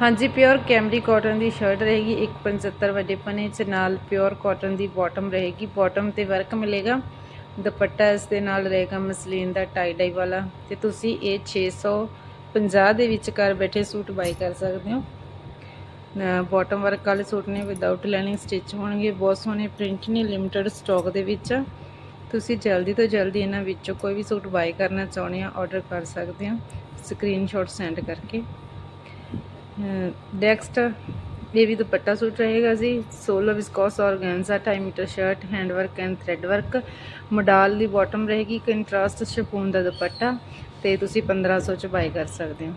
ਹਾਂਜੀ pure cambric cotton ਦੀ shirt ਰਹੇਗੀ 175 ਵੱਡੇ ਪਨੇ ਚ, ਨਾਲ ਪਿਓਰ ਕਾਟਨ ਦੀ ਬਾਟਮ ਰਹੇਗੀ। ਬਾਟਮ ਤੇ ਵਰਕ ਮਿਲੇਗਾ। ਦੁਪੱਟਾ ਇਸ ਦੇ ਨਾਲ ਰਹੇਗਾ ਮਸਲੀਨ ਦਾ ਟਾਈ ਡਾਈ ਵਾਲਾ। ਤੇ ਤੁਸੀਂ ਇਹ 650 ਦੇ ਵਿੱਚ ਘਰ ਬੈਠੇ ਸੂਟ ਬਾਈ ਕਰ ਸਕਦੇ ਹੋ। ਬਾਟਮ ਵਰਕ ਵਾਲੇ ਸੂਟ ਨੇ ਵਿਦਆਊਟ ਲਾਈਨਿੰਗ ਸਟਿਚ ਹੋਣਗੇ। ਬਹੁਤ ਸੋਹਣੇ ਪ੍ਰਿੰਟ ਨੇ ਲਿਮਟਿਡ ਸਟਾਕ ਦੇ ਵਿੱਚ। ਆ। ਤੁਸੀਂ ਜਲਦੀ ਤੋਂ ਜਲਦੀ ਇਹਨਾਂ ਵਿੱਚੋਂ ਕੋਈ ਵੀ ਸੂਟ ਬਾਈ ਕਰਨਾ ਚਾਹੁੰਦੇ ਆ ਆਰਡਰ ਕਰ ਸਕਦੇ ਹੋ। ਸਕਰੀਨਸ਼ਾਟ ਸੈਂਡ ਕਰਕੇ। ਨੈਕਸਟ ਇਹ ਵੀ ਦੁਪੱਟਾ ਸੂਟ ਰਹੇਗਾ ਜੀ। Solo viscose organza 2 metre shirt hand work and thread work modal the bottom ਰਹੇਗੀ ਕੰਟਰਾਸਟ ਸ਼ਪੂਨ ਦਾ ਦੁਪੱਟਾ ਤੇ ਤੁਸੀਂ 1500 ਚ ਬਾਈ ਕਰ ਸਕਦੇ ਹੋ।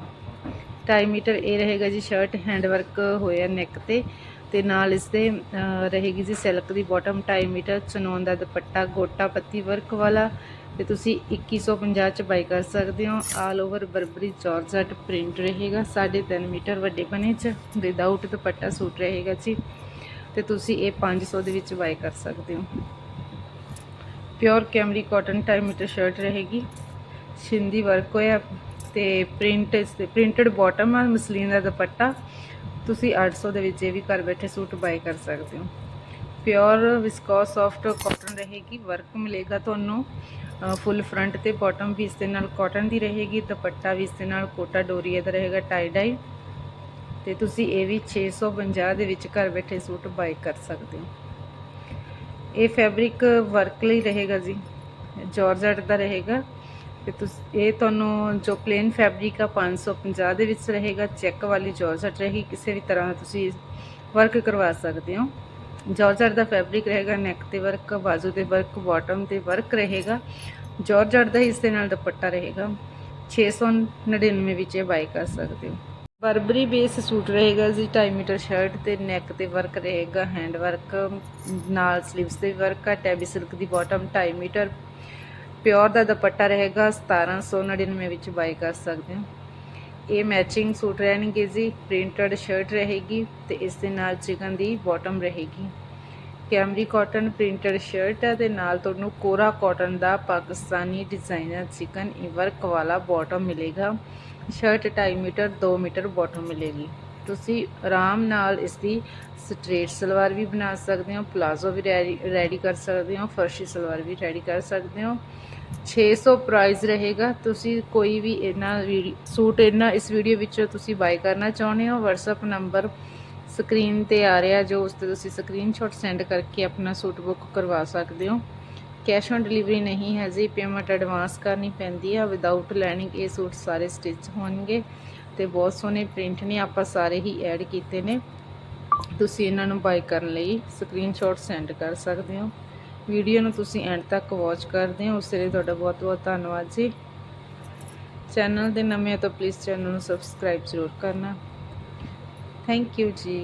2 ਮੀਟਰ ਇਹ ਰਹੇਗਾ ਜੀ ਸ਼ਰਟ ਹੈਂਡ ਵਰਕ ਹੋਇਆ ਨੈਕ ਤੇ ਤੇ ਨਾਲ ਇਸ ਦੇ ਰਹੇਗੀ ਜੀ ਸਿਲਕ ਦੀ ਬਾਟਮ 2 ਮੀਟਰ ਚਨੋਨ ਦਾ ਦੁਪੱਟਾ, ਗੋਟਾ ਪੱਤੀ ਵਰਕ ਵਾਲਾ ਤੇ ਤੁਸੀਂ 2150 ਚ ਬਾਈ ਕਰ ਸਕਦੇ ਹੋ। All over burberry georgette print ਰਹੇਗਾ। 3.5 ਮੀਟਰ ਵੱਡੇ ਬਣੇ ਚ। ਵਿਦਆਊਟ ਦੁਪੱਟਾ ਸੂਟ ਰਹੇਗਾ ਜੀ। ਤੇ ਤੁਸੀਂ ਇਹ 500 ਦੇ ਵਿੱਚ ਬਾਈ ਕਰ ਸਕਦੇ ਹੋ। Pure cambric cotton 2 metre shirt ਰਹੇਗੀ। ਸਿੰਧੀ ਵਰਕ ਹੋਇਆ। ਤੇ ਪ੍ਰਿੰਟ ਇਸ ਤੇ ਪ੍ਰਿੰਟਡ ਬਾਟਮ ਆ, ਮਸਲੀਨ ਦਾ ਦੁਪੱਟਾ। ਤੁਸੀਂ 800 ਦੇ ਵਿੱਚ ਇਹ ਵੀ ਘਰ ਬੈਠੇ ਸੂਟ ਬਾਈ ਕਰ ਸਕਦੇ ਹੋ। ਪਿਓਰ ਵਿਸਕੋਸ ਸੌਫਟ ਕਾਟਨ ਰਹੇਗੀ ਵਰਕ ਮਿਲੇਗਾ ਤੁਹਾਨੂੰ। ਫੁੱਲ ਫਰੰਟ ਤੇ ਬਾਟਮ ਵੀ ਇਸ ਦੇ ਨਾਲ ਕਾਟਨ ਦੀ ਰਹੇਗੀ, ਦੁਪੱਟਾ ਵੀ ਇਸ ਦੇ ਨਾਲ ਕੋਟਾ ਡੋਰੀਏ ਦਾ ਰਹੇਗਾ ਟਾਈ ਡਾਈ ਤੇ ਤੁਸੀਂ ਇਹ ਵੀ 650 ਦੇ ਵਿੱਚ ਘਰ ਬੈਠੇ ਸੂਟ ਬਾਈ ਕਰ ਸਕਦੇ ਹੋ। ਇਹ ਫੈਬਰਿਕ ਵਰਕ ਲਈ ਰਹੇਗਾ ਜੀ ਜਾਰਜਟ ਦਾ ਰਹੇਗਾ। ਤੇ ਤੁਸੀਂ, ਇਹ ਤੁਹਾਨੂੰ ਜੋ ਪਲੇਨ ਫੈਬਰਿਕ ਆ 550 ਦੇ ਵਿੱਚ ਰਹੇਗਾ। ਚੈੱਕ ਵਾਲੀ ਜਾਰਜਟ ਰਹੇਗੀ, ਕਿਸੇ ਵੀ ਤਰ੍ਹਾਂ ਤੁਸੀਂ ਵਰਕ ਕਰਵਾ ਸਕਦੇ ਹੋ। ਜਾਰਜਟ ਦਾ ਫੈਬਰਿਕ ਰਹੇਗਾ ਨੈਕ ਤੇ ਵਰਕ ਬਾਜ਼ੂ ਤੇ ਵਰਕ ਬਾਟਮ ਤੇ ਵਰਕ ਰਹੇਗਾ। ਜਾਰਜਟ ਦਾ ਹੀ ਇਸ ਦੇ ਨਾਲ ਦੁਪੱਟਾ ਰਹੇਗਾ। 699 ਵਿੱਚ ਇਹ ਬਾਈ ਕਰ ਸਕਦੇ ਹੋ। ਬਰਬਰੀ ਬੇਸ ਸੂਟ ਰਹੇਗਾ ਜੀ 2.5 ਮੀਟਰ ਸ਼ਰਟ ਤੇ ਨੈਕ ਤੇ ਵਰਕ ਰਹੇਗਾ ਹੈਂਡ ਵਰਕ ਨਾਲ ਸਲੀਵਸ ਤੇ ਵਰਕ ਆ ਟੈਬੀ ਸਿਲਕ ਦੀ ਬਾਟਮ 2.5 ਮੀਟਰ। ਪਿਓਰ ਦਾ ਦੁਪੱਟਾ ਰਹੇਗਾ 1799 ਵਿੱਚ ਬਾਈ ਕਰ ਸਕਦੇ ਹੋ। ਇਹ ਮੈਚਿੰਗ ਸੂਟ ਰਹਿਣਗੇ ਜੀ ਪ੍ਰਿੰਟਡ ਸ਼ਰਟ ਰਹੇਗੀ ਤੇ ਇਸ ਦੇ ਨਾਲ ਚਿਕਨ ਦੀ ਬਾਟਮ ਰਹੇਗੀ। ਕੈਮਰੀ ਕਾਟਨ ਪ੍ਰਿੰਟਡ ਸ਼ਰਟ ਹੈ ਤੇ ਨਾਲ ਤੁਹਾਨੂੰ ਕੋਰਾ ਕਾਟਨ ਦਾ ਪਾਕਿਸਤਾਨੀ ਡਿਜ਼ਾਈਨਰ ਚਿਕਨ ਵਰਕ ਵਾਲਾ ਬਾਟਮ ਮਿਲੇਗਾ। ਸ਼ਰਟ 2.5 ਮੀਟਰ 2 ਮੀਟਰ ਬਾਟਮ ਮਿਲੇਗੀ। ਤੁਸੀਂ ਆਰਾਮ ਨਾਲ ਇਸ ਦੀ ਸਟ੍ਰੇਟ ਸਲਵਾਰ ਵੀ ਬਣਾ ਸਕਦੇ ਹੋ, ਪਲਾਜ਼ੋ ਵੀ ਰੈਡੀ ਕਰ ਸਕਦੇ ਹੋ, ਫਰਸ਼ੀ ਸਲਵਾਰ ਵੀ ਰੈਡੀ ਕਰ ਸਕਦੇ ਹੋ। 600 ਪ੍ਰਾਈਸ ਰਹੇਗਾ। ਤੁਸੀਂ ਕੋਈ ਵੀ ਇਹਨਾਂ ਸੂਟ ਇਹਨਾਂ ਇਸ ਵੀਡੀਓ ਵਿੱਚੋਂ ਤੁਸੀਂ ਬਾਈ ਕਰਨਾ ਚਾਹੁੰਦੇ ਹੋ, WhatsApp ਨੰਬਰ ਸਕਰੀਨ ਤੇ ਆ ਰਿਹਾ, ਜੋ ਉਸ ਤੇ ਤੁਸੀਂ ਸਕਰੀਨਸ਼ਾਟ ਸੈਂਡ ਕਰਕੇ ਆਪਣਾ ਸੂਟ ਬੁੱਕ ਕਰਵਾ ਸਕਦੇ ਹੋ। ਕੈਸ਼ ਔਨ ਡਿਲੀਵਰੀ ਨਹੀਂ ਹੈ ਜੀ ਪੇਮੈਂਟ ਐਡਵਾਂਸ ਕਰਨੀ ਪੈਂਦੀ ਹੈ ਵਿਦਆਊਟ ਲੈਨਿੰਗ ਇਹ ਸੂਟ ਸਾਰੇ ਸਟਿਚ ਹੋਣਗੇ। ਤੇ ਬਹੁਤ ਸੋਹਣੇ ਪ੍ਰਿੰਟ ਨੇ, ਆਪਾਂ ਸਾਰੇ ਹੀ ਐਡ ਕੀਤੇ ਨੇ। ਤੁਸੀਂ ਇਹਨਾਂ ਨੂੰ ਬਾਈ ਕਰਨ ਲਈ ਸਕਰੀਨਸ਼ਾਟ ਸੈਂਡ ਕਰ ਸਕਦੇ ਹੋ। ਵੀਡੀਓ ਨੂੰ ਤੁਸੀਂ ਐਂਡ ਤੱਕ ਵਾਚ ਕਰਦੇ ਹੋ। ਉਸ ਲਈ ਤੁਹਾਡਾ ਬਹੁਤ ਬਹੁਤ ਧੰਨਵਾਦ ਜੀ। ਚੈਨਲ ਦੇ ਨਵੇਂ ਹੋ ਤਾਂ ਪਲੀਜ਼ ਚੈਨਲ ਨੂੰ ਸਬਸਕ੍ਰਾਈਬ ਜ਼ਰੂਰ ਕਰਨਾ। ਥੈਂਕ ਯੂ ਜੀ।